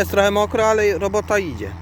Jest trochę mokro, ale robota idzie.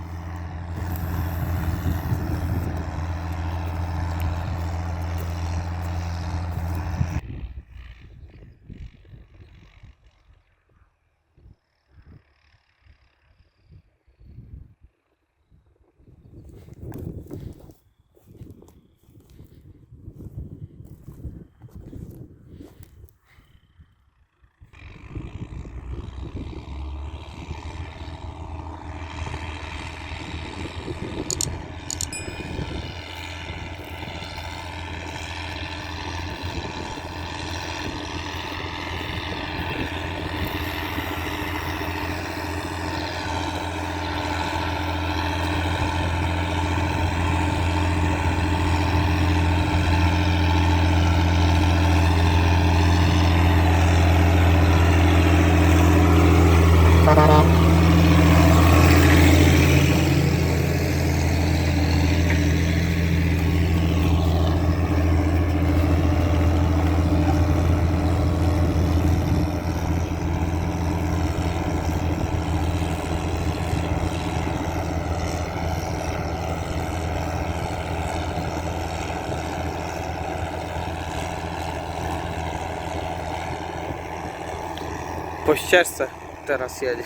Po ścieżce teraz jedzie.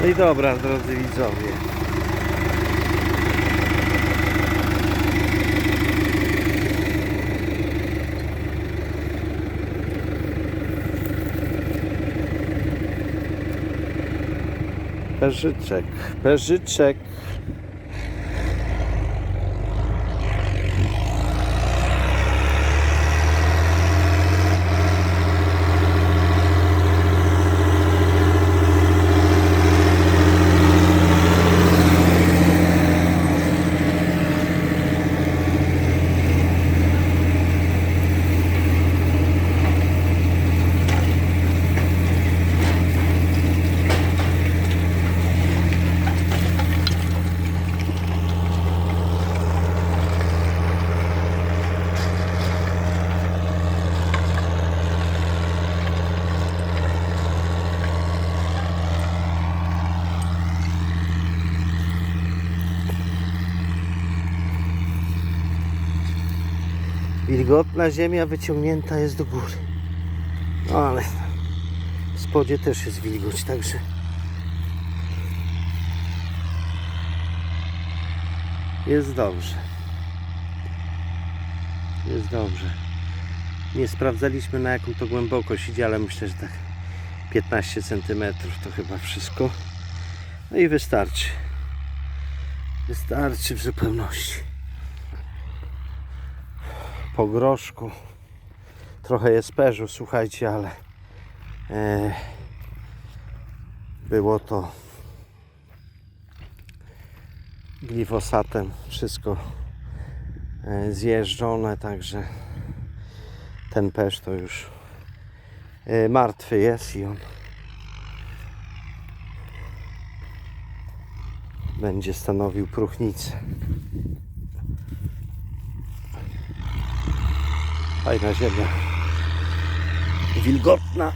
No i dobra, drodzy widzowie. Peżyczek, peżyczek. Wilgotna ziemia wyciągnięta jest do góry. No ale w spodzie też jest wilgoć, także jest dobrze. Jest dobrze. Nie sprawdzaliśmy na jaką to głębokość idzie, ale myślę, że tak 15 cm to chyba wszystko. No i wystarczy. Wystarczy w zupełności po groszku. Trochę jest perzu, słuchajcie, ale e, było to glifosatem wszystko e, zjeżdżone, także ten perz to już e, martwy jest i on będzie stanowił próchnicę. Fajna ziemia. Wilgotna.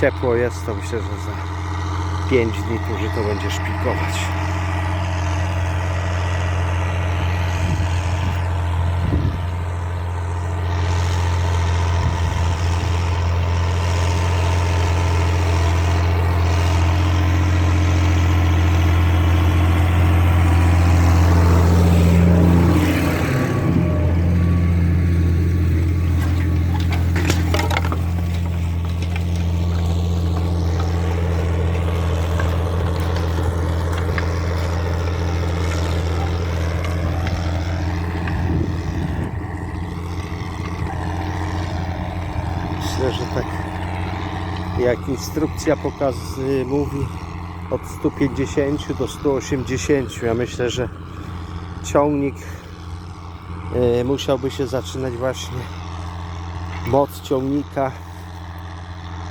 Ciepło jest, to myślę, że za 5 dni tu, że to będzie szpikować. Myślę, że tak jak instrukcja pokaz mówi od 150 do 180. Ja myślę, że ciągnik y, musiałby się zaczynać właśnie moc ciągnika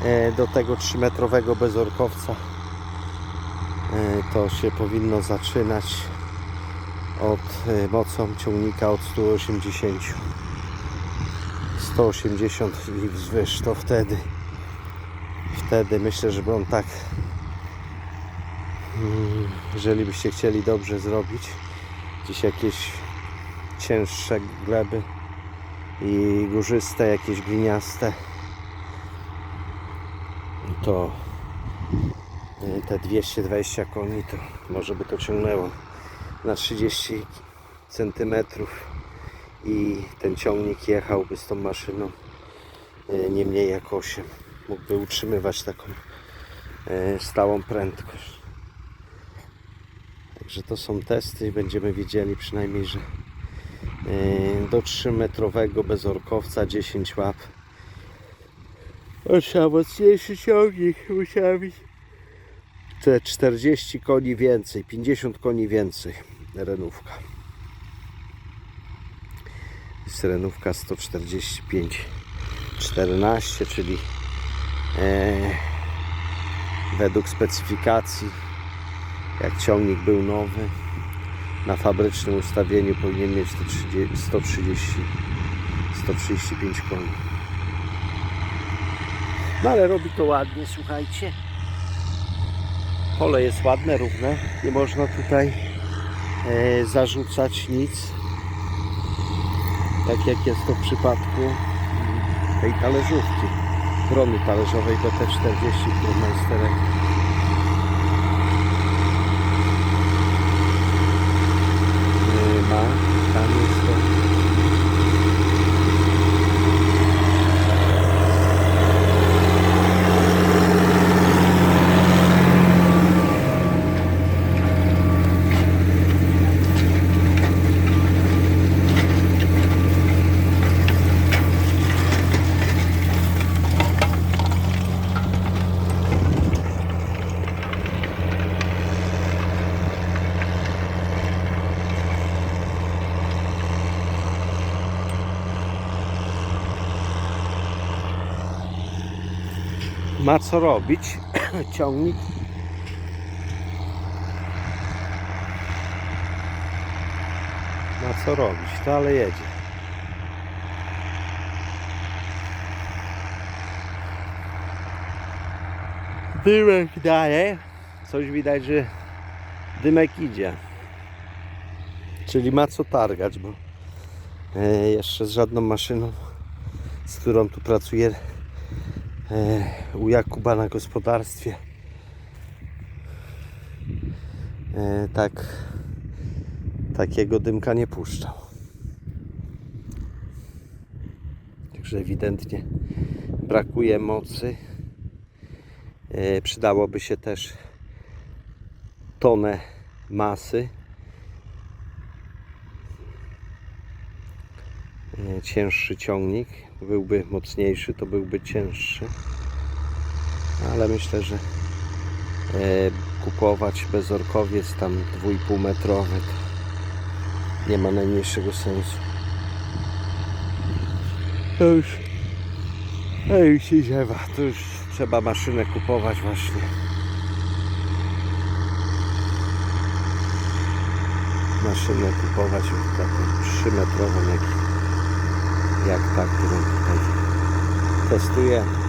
y, do tego 3-metrowego bezorkowca. Y, To się powinno zaczynać od mocą ciągnika od 180 180 i wzwyż to wtedy wtedy myślę, żeby on tak mm, jeżeli byście chcieli dobrze zrobić gdzieś jakieś cięższe gleby i górzyste, jakieś gliniaste to y, te 220 koni to może by to ciągnęło na 30 centymetrów i ten ciągnik jechałby z tą maszyną y, nie mniej jak 8 mógłby utrzymywać taką y, stałą prędkość. Także to są testy i będziemy widzieli przynajmniej, że y, do 3 metrowego bezorkowca 10 łap. Trzeba mocniejszy ciągnik musiała być. Te 40 koni więcej 50 koni więcej renówka jest renówka 145 14 czyli e, według specyfikacji jak ciągnik był nowy na fabrycznym ustawieniu powinien mieć te 30, 130 135 koni. No ale robi to ładnie słuchajcie. Pole jest ładne, równe. Nie można tutaj e, zarzucać nic tak jak jest to w przypadku tej talerzówki. Brony talerzowej BT40 którą majsterek e, ma tam jest to ma co robić ciągnik. Ma co robić to ale jedzie. Dymek daje coś widać, że dymek idzie. Czyli ma co targać bo e, jeszcze z żadną maszyną z którą tu pracuję u Jakuba na gospodarstwie. E, tak takiego dymka nie puszczał. Także ewidentnie brakuje mocy. E, przydałoby się też tonę masy. Cięższy ciągnik byłby mocniejszy, to byłby cięższy. Ale myślę, że e, kupować bezorkowiec tam 2,5 metrowy nie ma najmniejszego sensu. To już, to już się ziewa, to już trzeba maszynę kupować właśnie. Maszynę kupować taką 3 metrową jak, jak ta, którą tutaj testuję.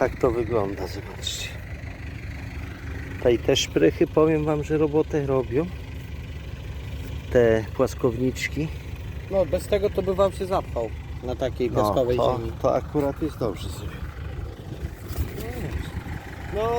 Tak to wygląda, zobaczcie. Tutaj te szprychy, powiem Wam, że robotę robią. Te płaskowniczki. No bez tego to by wam się zapchał na takiej No, piaskowej to, ziemi. to akurat jest dobrze sobie. No